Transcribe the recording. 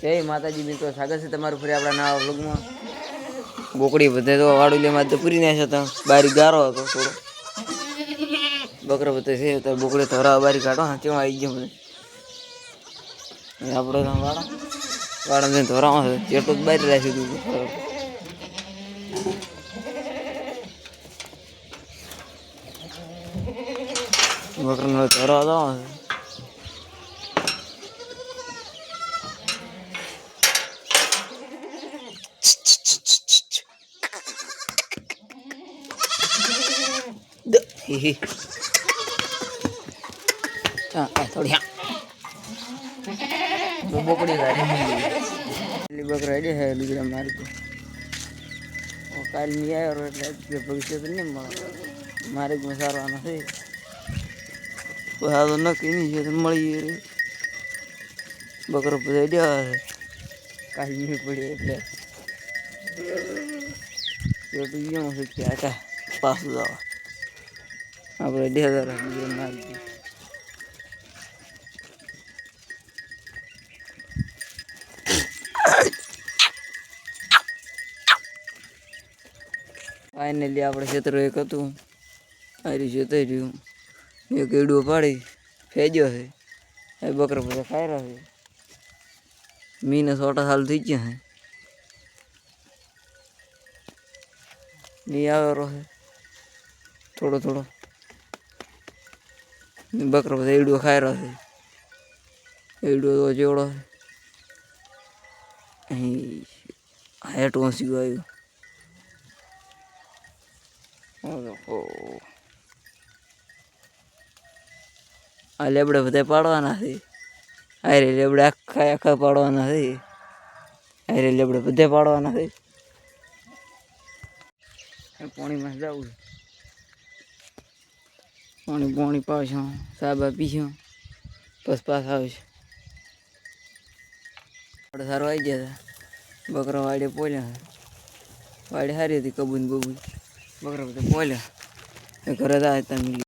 જય માતાજી મિત્રો, સ્વાગત છે તમારું ફરી આપણા નવા વ્લોગમાં. બોકડી બધે તો વાડુલીમાં તો પૂરી નાખ્યો હતો બારી ગારો હતો થોડો. બકરો બધે છે તો બોકડી ધોરા બારી કાઢો, હા, કેવું આવી ગયો બધે આપણો વાળા વાડા. જઈને ધોરામાં જેટલું જ બારી રાખ્યું હતું બકરાનો ધોરા હતો હી હી. થોડી હા. બોકડી ગાડી બકરા હેડે હે લુગડા મારી તો. કાલની આવ્યો એટલે ભવિષ્ય તો નહીં મળે. મારે જ સારવાનો છે. હા તો નક્કી નહીં છે મળી બકરો બધા હેડ્યા હે. કાલ નહીં પડી એટલે. પાછું જવા આપણે ડેદર મારી દઈએ. ફાઇનલી આપણે ક્ષેત્ર એક હતું હારી જતાઈ રહ્યું એક એડું પાડી ફેજ્યો છે એ બકરા બધા ખાઈ રહ્યા છે મીને સોટા સાલ થઈ ગયા છે મી આવેલો છે થોડો થોડો ને બકરો બધા એડું ખાઈ રહ્યો છે. એડો તો જોડો અહીં હેઠ વાંસી આવ્યું આ લેબડા બધા પાડવાના છે. અરે લેબડા આખા આખા પાડવાના છે. અરે લેબડા બધા પાડવાના છે. પાણીમાં જવું પાણી પાણી પાવશું સાબા પીશું બસ પાછા આવશે. આપણે સારું આવી ગયા હતા બકરા વાડે પોલ્યા વાડે સારી હતી કબૂન બબૂન બકરા બધા પોલ્યા. ઘરે હતા મિલી